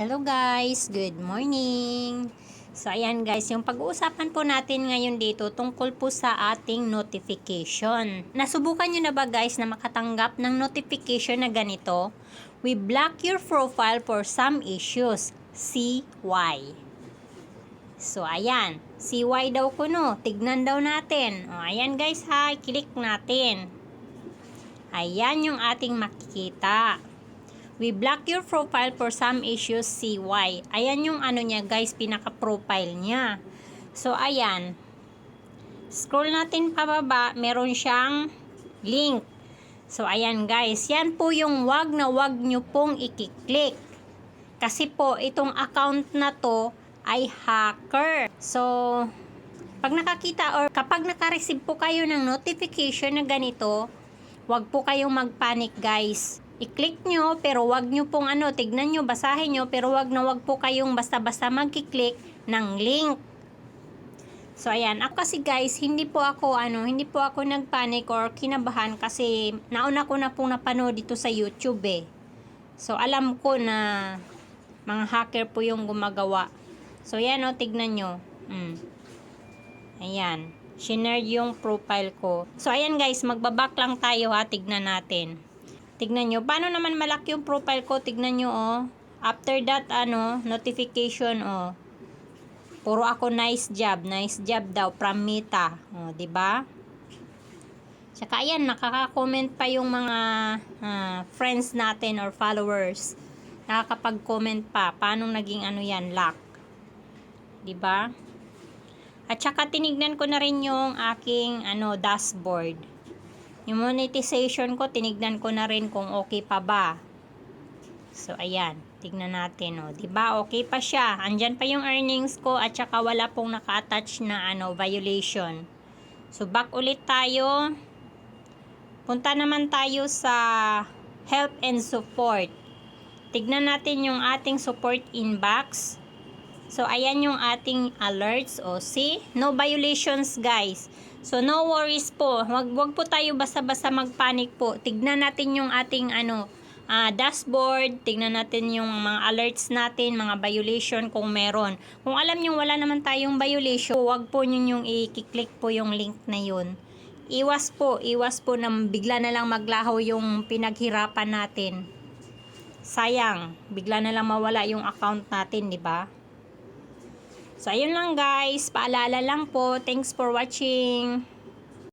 Hello guys, good morning. So ayan guys, yung pag-uusapan po natin ngayon dito tungkol po sa ating notification. Nasubukan nyo na ba guys na makatanggap ng notification na ganito? We block your profile for some issues. See why. So ayan, see why daw ko no. Tignan daw natin. O, ayan guys ha, click natin. Ayan yung ating makikita. We block your profile for some issues, see why. Ayan yung ano niya guys, pinaka-profile niya. So, ayan. Scroll natin pababa, meron siyang link. So, ayan guys, yan po yung wag na wag nyo pong ikiklik. Kasi po, itong account na to ay hacker. So, pag nakakita or kapag nakareceive po kayo ng notification na ganito, wag po kayong magpanic guys i-click nyo, pero wag nyo pong ano, tignan nyo, basahin nyo, pero wag na wag po kayong basta-basta magkiklik ng link. So, ayan. Ako kasi guys, hindi po ako, ano, hindi po ako nagpanic or kinabahan kasi nauna ko na pong napanood dito sa YouTube eh. So, alam ko na mga hacker po yung gumagawa. So, ayan o, tignan nyo. Mm. Ayan. Shinare yung profile ko. So, ayan guys, magbaback lang tayo ha, tignan natin. Tignan nyo. Paano naman malaki yung profile ko? Tignan nyo, oh. After that, ano, notification, oh. Puro ako nice job. Nice job daw from Mita. Oh, ba? Tsaka ayan, nakaka-comment pa yung mga ah, friends natin or followers. Nakakapag-comment pa. Paano naging ano yan, lock. Ba? At saka tinignan ko na rin yung aking ano dashboard. Yung monetization ko, tinignan ko na rin kung okay pa ba. So, ayan. Tignan natin, o. Oh. Diba? Okay pa siya. Andyan pa yung earnings ko at saka wala pong naka-attach na ano, violation. So, back ulit tayo. Punta naman tayo sa help and support. Tignan natin yung ating support inbox. So, ayan yung ating alerts. O, see? No violations, guys. So, no worries po. Wag, wag po tayo basta-basta magpanic po. Tignan natin yung ating ano, ah, dashboard. Tignan natin yung mga alerts natin, mga violation kung meron. Kung alam nyo wala naman tayong violation, wag po nyo yung i-click po yung link na yun. Iwas po, iwas po na bigla na lang maglaho yung pinaghirapan natin. Sayang, bigla na lang mawala yung account natin, di ba? So, ayun lang guys. Paalala lang po. Thanks for watching.